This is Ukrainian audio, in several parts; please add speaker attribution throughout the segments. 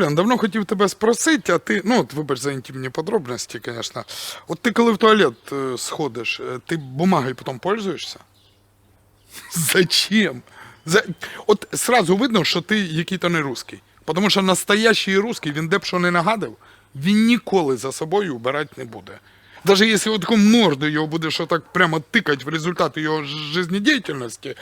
Speaker 1: Колян, давно хотів тебе спросити, а ти, ну, от вибач за інтимні подробності, звісно. От ти коли в туалет е, сходиш, е, ти бумагою потім пользуєшся? Зачем? За... От сразу видно, що ти який-то не русский. Тому що настоящий русский, він де б що не нагадав, він ніколи за собою убирати не буде. Даже якщо таку морду його буде що так прямо тикати в результат його життєдіяльності,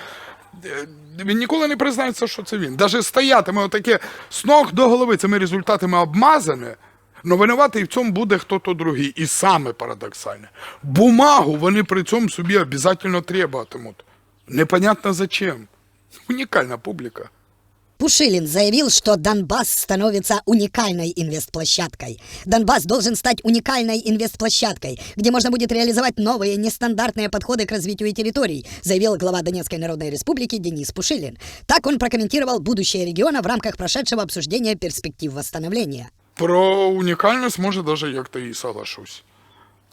Speaker 1: він ніколи не признається, що це він. Даже стоятиме отаке з ног до голови цими результатами обмазане, але винуватий в цьому буде хто-то другий. І саме парадоксальне. Бумагу вони при цьому собі обов'язково требуватимуть. Непонятно зачем. Унікальна публіка.
Speaker 2: Пушилин заявил, что Донбасс становится уникальной инвестплощадкой. Донбасс должен стать уникальной инвестплощадкой, где можно будет реализовать новые нестандартные подходы к развитию территорий, заявил глава Донецкой Народной Республики Денис Пушилин. Так он прокомментировал будущее региона в рамках прошедшего обсуждения перспектив восстановления.
Speaker 1: Про унікальність, може, даже як-то і соглашусь.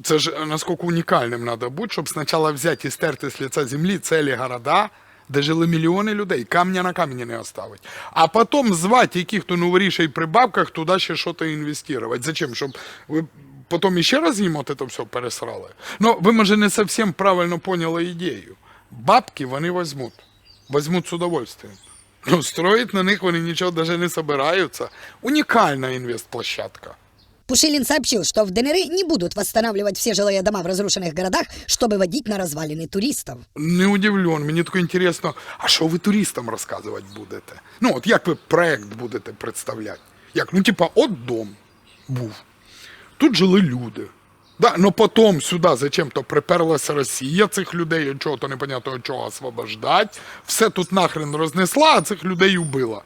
Speaker 1: Це ж е, наскільки унікальним треба бути, щоб спочатку взяти і стерти з лиця землі цілі города, де жили мільйони людей, камня на камені не оставить. А потім звати яких-то новорішей при бабках туди ще щось інвестувати. Зачем? Щоб ви потім ще раз їм от це все пересрали? Ну, ви, може, не зовсім правильно поняли ідею. Бабки вони візьмуть. Візьмуть з удовольствием. Ну, строить на них вони нічого даже не собираються. Унікальна інвестплощадка.
Speaker 2: Пушилин сообщил, что в ДНР не будут восстанавливать все жилые дома в разрушенных городах, чтобы водить на развалины туристов.
Speaker 1: Не удивлен, мені таке інтересно, а що ви туристам розказувати будете? Ну, от як ви проект будете представляти? Як, ну, типа, от дом був. Тут жили люди. Да, но потім сюди зачем-то приперлася Росія цих людей, і чого-то непонятного чого освобождать. Все тут нахрен рознесла, а цих людей убила.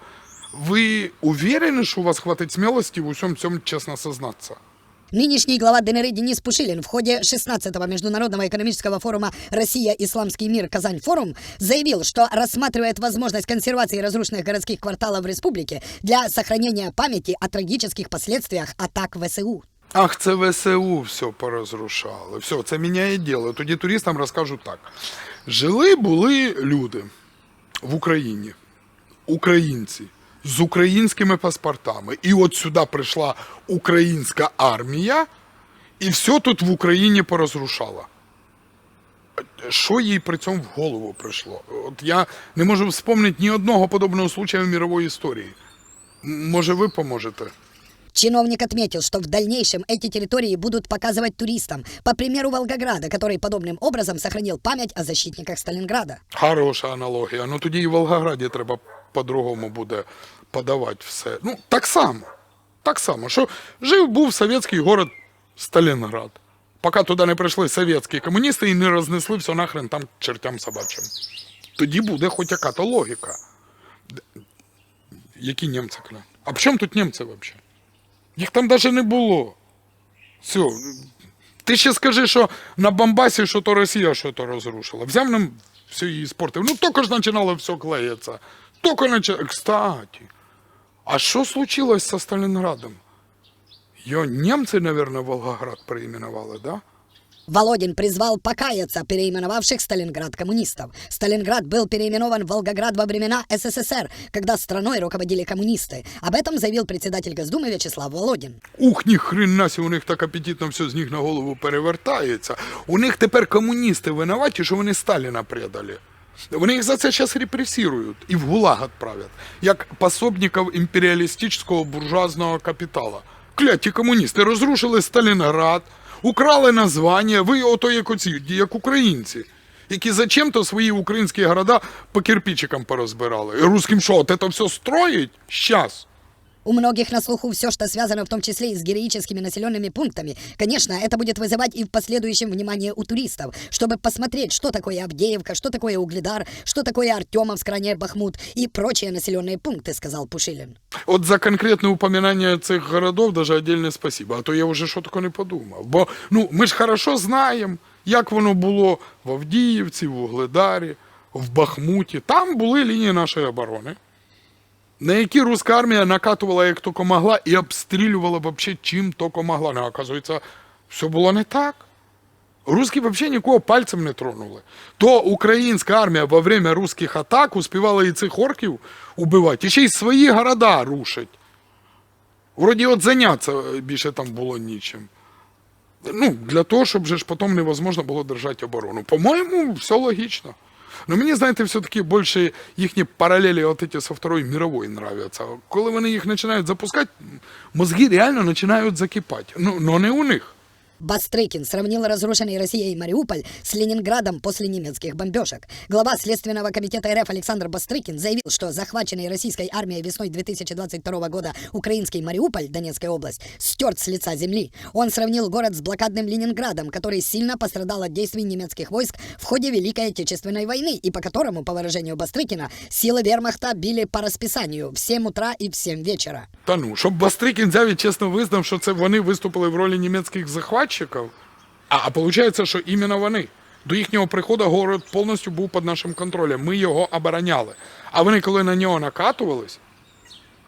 Speaker 1: Ви уверені, що у вас хватить смелости в усьому цьому чесно сознатися?
Speaker 2: Нынешний глава ДНР Денис Пушилин в ходе 16-го Международного экономического форума «Россия. Исламский мир. Казань. Форум» заявил, что рассматривает возможность консервации разрушенных городских кварталов в республике для сохранения памяти о трагических последствиях атак ВСУ.
Speaker 1: Ах, це ВСУ все порозрушали. Все, це міняє діло. Тоді туристам розкажу так. Жили були люди в Україні, українці з українськими паспортами. І от сюди прийшла українська армія, і все тут в Україні порозрушала. Що їй при цьому в голову прийшло? От я не можу вспомнити ні одного подобного случая в мировій історії. М, Може, ви поможете?
Speaker 2: Чиновник отметил, что в дальнейшем эти территории будут показывать туристам, по примеру Волгограда, который подобным образом сохранил память о защитниках Сталинграда.
Speaker 1: Хороша аналогія. Ну тоді і в Волгограді треба по-другому буде Подавати все. Ну, так само. Так само, що жив був совєтський город Сталінград. Поки туди не прийшли совєтські комуністи і не рознесли все нахрен там чертям собачим. Тоді буде хоч яка-то логіка. Які німці, кля? А при чому тут німці взагалі? Їх там навіть не було. Все. Ти ще скажи, що на Бомбасі що то Росія що то розрушила. Взяв нам все її спортив. Ну, тільки ж починало все клеїться. Тільки начало. Кстати, а що случилось со Сталінградом? Його німці, мабуть, Волгоград переименували, да?
Speaker 2: Володин призвал покаяться переименовавших Сталинград коммунистов. Сталинград был переименован в Волгоград во времена СССР, когда страной руководили коммунисты. Об этом заявил председатель Госдумы Вячеслав Володин.
Speaker 1: Ух, ні хрена сі, у них так апетитно все з них на голову перевертається. У них тепер комуністи винуваті, що вони Сталіна предали. Вони їх за це зараз репресірують і в ГУЛАГ відправлять, як пособників імперіалістичного буржуазного капітала. Кляті комуністи розрушили Сталінград, украли названня, ви ото як оці, як українці, які зачем-то свої українські города по кирпичикам порозбирали. І русським що, це все строїть? Щас.
Speaker 2: У многих на слуху все, что связано в том числе и с героическими населенными пунктами. Конечно, это будет вызывать и в последующем внимание у туристов, чтобы посмотреть, что такое Авдеевка, что такое Угледар, что такое Артемовск, ранее Бахмут и прочие населенные пункты, сказал Пушилин.
Speaker 1: От за конкретне упоминання цих городов даже отдельне спасибо. А то я вже що таке не подумав. Бо ну ми ж хорошо знаємо, як воно було в Авдіївці, в Угледарі, в Бахмуті. Там були лінії нашої оборони, На які руська армія накатувала як тільки могла і обстрілювала вообще чим тільки могла. Ну, оказується, все було не так. Русські взагалі нікого пальцем не тронули. То українська армія во время русських атак успівала і цих орків убивати, і ще й свої города рушить. Вроді от зайнятися більше там було нічим. Ну, для того, щоб же ж потім невозможно було держати оборону. По-моєму, все логічно. Но мені, знаєте, все-таки більше їхні паралелі от эти со Второй мировой нравятся. Коли вони їх починають запускати, мозги реально починають закипати. Ну, но не у них.
Speaker 2: Бастрыкин сравнил разрушенный Россией Мариуполь с Ленинградом после немецких бомбежек. Глава Следственного комитета РФ Александр Бастрыкин заявил, что захваченный российской армией весной 2022 года украинский Мариуполь, Донецкая область, стерт с лица земли. Он сравнил город с блокадным Ленинградом, который сильно пострадал от действий немецких войск в ходе Великой Отечественной войны и по которому, по выражению Бастрыкина, силы вермахта били по расписанию в 7 утра и в 7 вечера.
Speaker 1: Та ну, щоб Бастрикін взяв і чесно визнав, що це вони виступили в ролі німецьких захватчиків. А, а виходить, що іменно вони. До їхнього приходу город повністю був під нашим контролем. Ми його обороняли. А вони, коли на нього накатувались,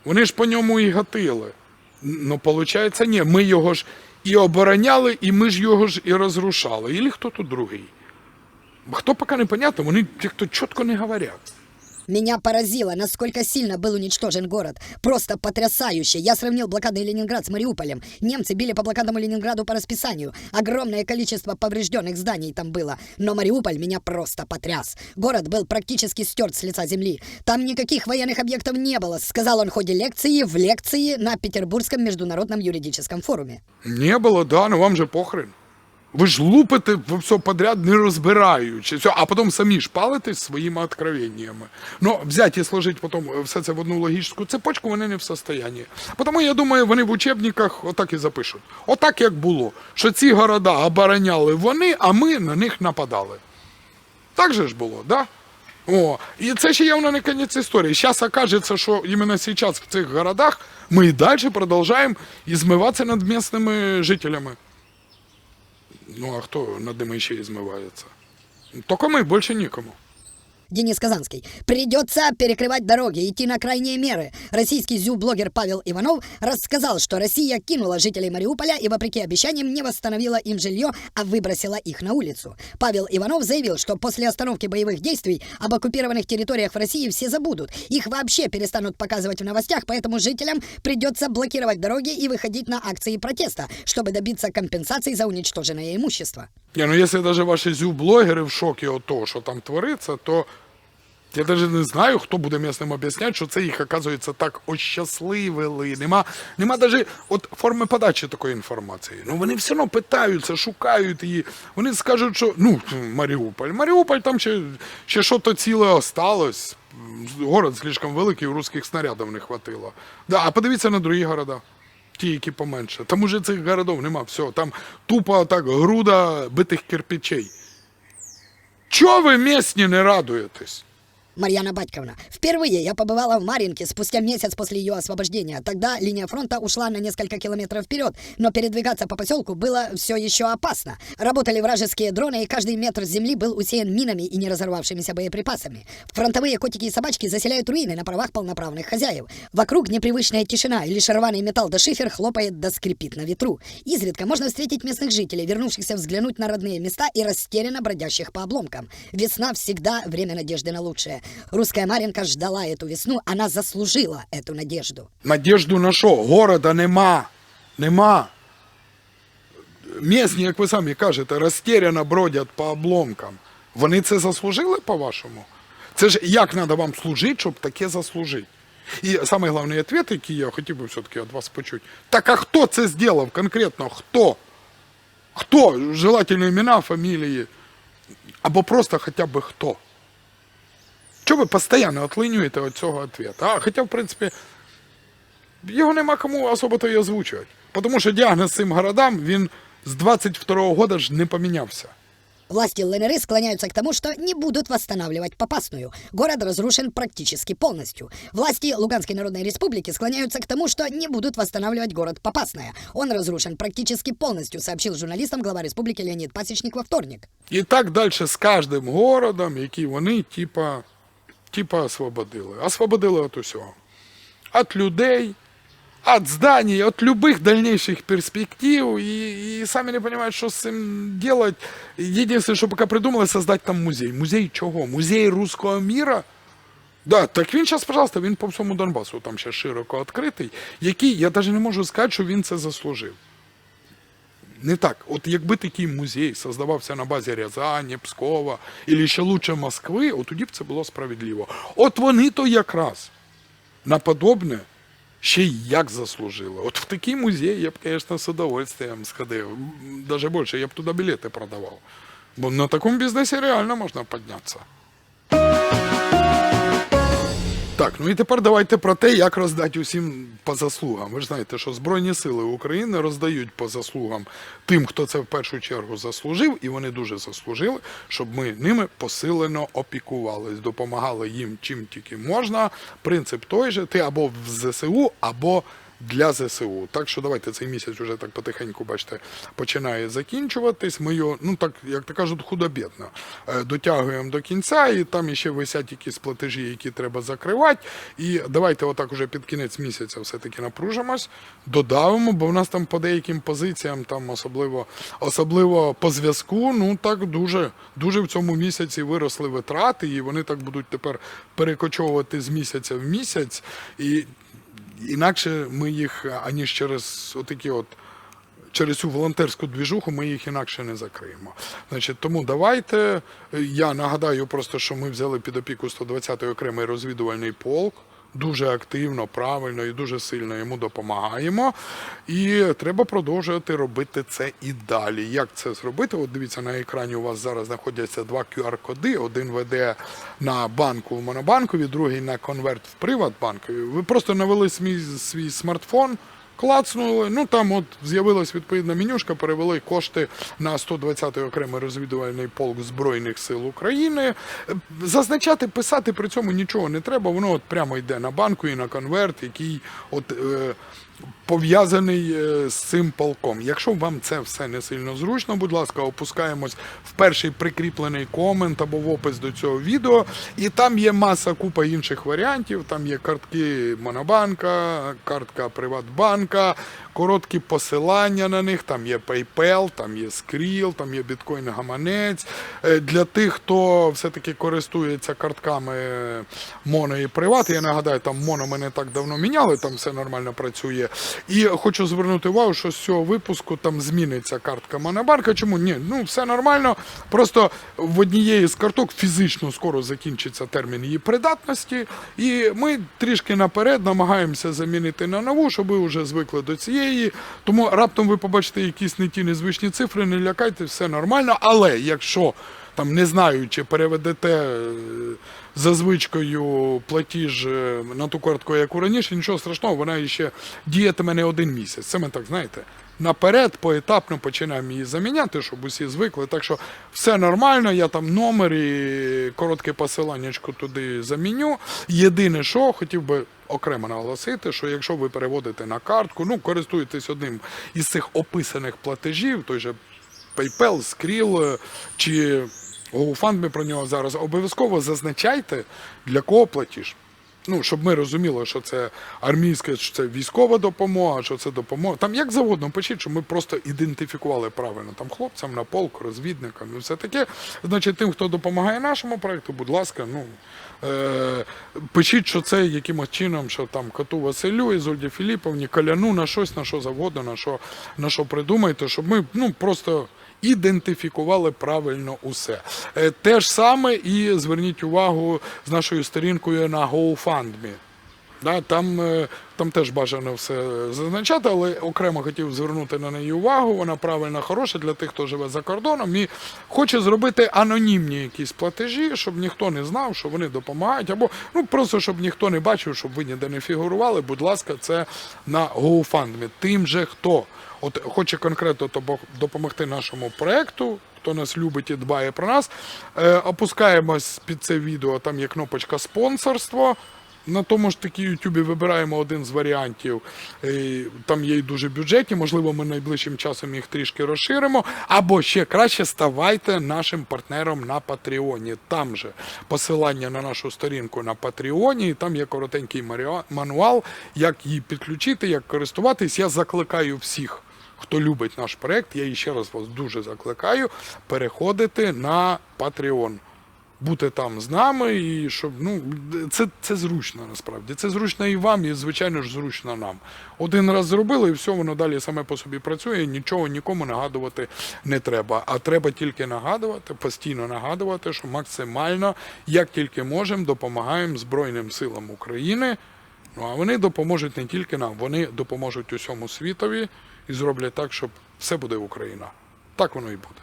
Speaker 1: вони ж по ньому і гатили. Ну, виходить, ні. Ми його ж і обороняли, і ми ж його ж і розрушали. Ілі хто тут другий? Хто поки не понятно, вони чітко не говорять.
Speaker 2: Меня поразило, насколько сильно был уничтожен город. Просто потрясающе. Я сравнил блокадный Ленинград с Мариуполем. Немцы били по блокадному Ленинграду по расписанию. Огромное количество поврежденных зданий там было. Но Мариуполь меня просто потряс. Город был практически стерт с лица земли. Там никаких военных объектов не было, сказал он в ходе лекции в лекции на Петербургском международном юридическом форуме.
Speaker 1: Не було, да, ну вам же похрен. Ви ж лупите все подряд, не розбираючи. Все, а потім самі ж палитесь своїми откровеннями. Ну, взяти і сложити потім все це в одну логічну цепочку вони не в состоянні. Тому я думаю, вони в учебниках отак і запишуть. Отак як було. Що ці города обороняли вони, а ми на них нападали. Так же ж було, да? О, і це ще явно не кінець історії. Зараз окажеться, що іменно зараз в цих городах ми і далі продовжуємо змиватися над місцевими жителями. Ну, а хто над ними ще і змивається? Тільки ми, більше нікому.
Speaker 2: Денис Казанский. Придется перекрывать дороги, идти на крайние меры. Российский зю-блогер Павел Иванов рассказал, что Россия кинула жителей Мариуполя и, вопреки обещаниям, не восстановила им жилье, а выбросила их на улицу. Павел Иванов заявил, что после остановки боевых действий об оккупированных территориях в России все забудут. Их вообще перестанут показывать в новостях, поэтому жителям придется блокировать дороги и выходить на акции протеста, чтобы добиться компенсаций за уничтоженное имущество.
Speaker 1: Ні, ну якщо навіть ваші зю-блогери в шокі від того, що там твориться, то я навіть не знаю, хто буде місним об'ясняти, що це їх, оказується, так ощасливили. Нема, нема навіть от форми подачі такої інформації. Ну вони все одно питаються, шукають її. Вони скажуть, що ну, Маріуполь. Маріуполь там ще, ще що-то ціле осталось. Город слишком великий, русських снарядів не хватило. Да, а подивіться на другі города. Ті, які поменше. Там уже цих городов нема. Все, там тупо так груда битих кирпичей. Чого ви місні не радуєтесь?
Speaker 2: Марьяна Батьковна. Впервые я побывала в Маринке спустя месяц после ее освобождения. Тогда линия фронта ушла на несколько километров вперед, но передвигаться по поселку было все еще опасно. Работали вражеские дроны, и каждый метр земли был усеян минами и не разорвавшимися боеприпасами. Фронтовые котики и собачки заселяют руины на правах полноправных хозяев. Вокруг непривычная тишина, и лишь рваный металл да шифер хлопает да скрипит на ветру. Изредка можно встретить местных жителей, вернувшихся взглянуть на родные места и растерянно бродящих по обломкам. Весна всегда время надежды на лучшее. Русская Маринка ждала эту весну, она заслужила эту надежду.
Speaker 1: Надежду на що? Города нема. Нема. Місні, як ви самі кажете, розтеряно бродять по обломкам. Вони це заслужили, по-вашому? Це ж як треба вам служити, щоб таке заслужити? І самий головний відповідь, який я хотів би все-таки від вас почути. Так а хто це зробив конкретно? Хто? Хто? Желательно імена, фамілії. Або просто хоча б хто. Чого ви постійно отлинюєте від цього відповідь? А, хоча, в принципі, його нема кому особо-то і озвучувати. Тому що діагноз цим городам, він з 22-го года ж не помінявся.
Speaker 2: Власти ЛНР склоняются к тому, что не будут восстанавливать Попасную. Город разрушен практически полностью. Власти Луганской Народной Республики склоняются к тому, что не будут восстанавливать город Попасная. Он разрушен практически полностью, сообщил журналистам глава республики Леонид Пасечник во вторник.
Speaker 1: І так далі з кожним городом, який вони, типа, типа освободили. Освободили від усього. От людей, от зданий, от любых дальнейших перспектив. И, и сами не понимают, что с этим делать. Единственное, что пока придумали, создать там музей. Музей чего? Музей русского мира? Да, так він зараз, пожалуйста, він по всьому Донбасу там ще широко відкритий, який, я навіть не можу сказати, що він це заслужив. Не так. От якби такий музей создавався на базі Рязані, Пскова, і ще лучше Москви, от тоді б це було справедливо. От вони то якраз на подобне ще й як заслужили. От в такий музей я б, звісно, з удовольствием сходив. Даже більше, я б туди білети продавав. Бо на такому бізнесі реально можна піднятися. Так, ну і тепер давайте про те, як роздати усім по заслугам. Ви ж знаєте, що Збройні сили України роздають по заслугам тим, хто це в першу чергу заслужив, і вони дуже заслужили, щоб ми ними посилено опікувались, допомагали їм чим тільки можна. Принцип той же: ти або в ЗСУ, або для ЗСУ. Так що давайте цей місяць уже так потихеньку, бачите, починає закінчуватись. Ми його, ну так як то кажуть, худо-бідно е, дотягуємо до кінця, і там ще висять якісь платежі, які треба закривати. І давайте отак уже під кінець місяця все-таки напружимось, додавимо, бо в нас там по деяким позиціям, там особливо, особливо по зв'язку, ну так дуже, дуже в цьому місяці виросли витрати, і вони так будуть тепер перекочовувати з місяця в місяць. І інакше ми їх, аніж через отакі от. Через цю волонтерську двіжуху ми їх інакше не закриємо. Значить, тому давайте. Я нагадаю просто, що ми взяли під опіку 120-й окремий розвідувальний полк. Дуже активно, правильно і дуже сильно йому допомагаємо. І треба продовжувати робити це і далі. Як це зробити? От дивіться, на екрані у вас зараз знаходяться два QR-коди. Один веде на банку в Монобанкові, другий на конверт в Приватбанкові. Ви просто навели свій, свій смартфон. Клацнули, ну там от з'явилась відповідна менюшка, перевели кошти на 120-й окремий розвідувальний полк Збройних сил України. Зазначати, писати при цьому нічого не треба, воно от прямо йде на банку і на конверт, який от е, пов'язаний е, з цим полком. Якщо вам це все не сильно зручно, будь ласка, опускаємось в перший прикріплений комент або в опис до цього відео. І там є маса купа інших варіантів. Там є картки Монобанка, картка Приватбанка, короткі посилання на них. Там є PayPal, там є Skrill, там є біткоін гаманець. Е, Для тих, хто все-таки користується картками Моно і Приват, я нагадаю, там Моно ми не так давно міняли, там все нормально працює. І хочу звернути увагу, що з цього випуску там зміниться картка Монобанка. Чому ні? Ну все нормально. Просто в однієї з карток фізично скоро закінчиться термін її придатності, і ми трішки наперед намагаємося замінити на нову, щоб ви вже звикли до цієї. Тому раптом ви побачите якісь не ті незвичні цифри, не лякайте, все нормально. Але якщо там не знаю, чи переведете е, за звичкою платіж е, на ту картку, як у раніше, нічого страшного, вона ще діятиме не один місяць. Це ми так знаєте. Наперед поетапно починаємо її заміняти, щоб усі звикли. Так що все нормально, я там номер і коротке посиланнячко туди заміню. Єдине, що хотів би окремо наголосити, що якщо ви переводите на картку, ну користуєтесь одним із цих описаних платежів, той же PayPal, Skrill чи GoFundMe про нього зараз, обов'язково зазначайте, для кого платіж. Ну, щоб ми розуміли, що це армійська, що це військова допомога, що це допомога. Там як завгодно пишіть, щоб ми просто ідентифікували правильно там хлопцям на полк, розвідникам і все таке. Значить, тим, хто допомагає нашому проекту, будь ласка, ну е- пишіть, що це якимось чином, що там коту Василю, Ізольді Філіповні, Каляну на щось, на що завгодно, на що, на що придумайте, щоб ми ну просто ідентифікували правильно усе. Е, Те ж саме і зверніть увагу з нашою сторінкою на GoFundMe. Да, там, е, там теж бажано все зазначати, але окремо хотів звернути на неї увагу. Вона правильно хороша для тих, хто живе за кордоном і хоче зробити анонімні якісь платежі, щоб ніхто не знав, що вони допомагають, або ну просто щоб ніхто не бачив, щоб ви ніде не фігурували. Будь ласка, це на GoFundMe. Тим же хто от хоче конкретно допомогти нашому проекту. Хто нас любить і дбає про нас, е, опускаємось під це відео. Там є кнопочка спонсорство. На тому ж таки Ютубі вибираємо один з варіантів. Там є й дуже бюджетні, можливо, ми найближчим часом їх трішки розширимо. Або ще краще ставайте нашим партнером на Патреоні. Там же посилання на нашу сторінку на Патреоні, і там є коротенький мануал, як її підключити, як користуватись. Я закликаю всіх. Хто любить наш проект, я ще раз вас дуже закликаю переходити на Patreon. Бути там з нами, і щоб ну це, це зручно насправді. Це зручно і вам, і звичайно ж зручно нам. Один раз зробили, і все, воно далі саме по собі працює. Нічого нікому нагадувати не треба. А треба тільки нагадувати, постійно нагадувати, що максимально, як тільки можемо, допомагаємо Збройним силам України. Ну а вони допоможуть не тільки нам, вони допоможуть усьому світові і зроблять так, щоб все буде Україна. Так воно і буде.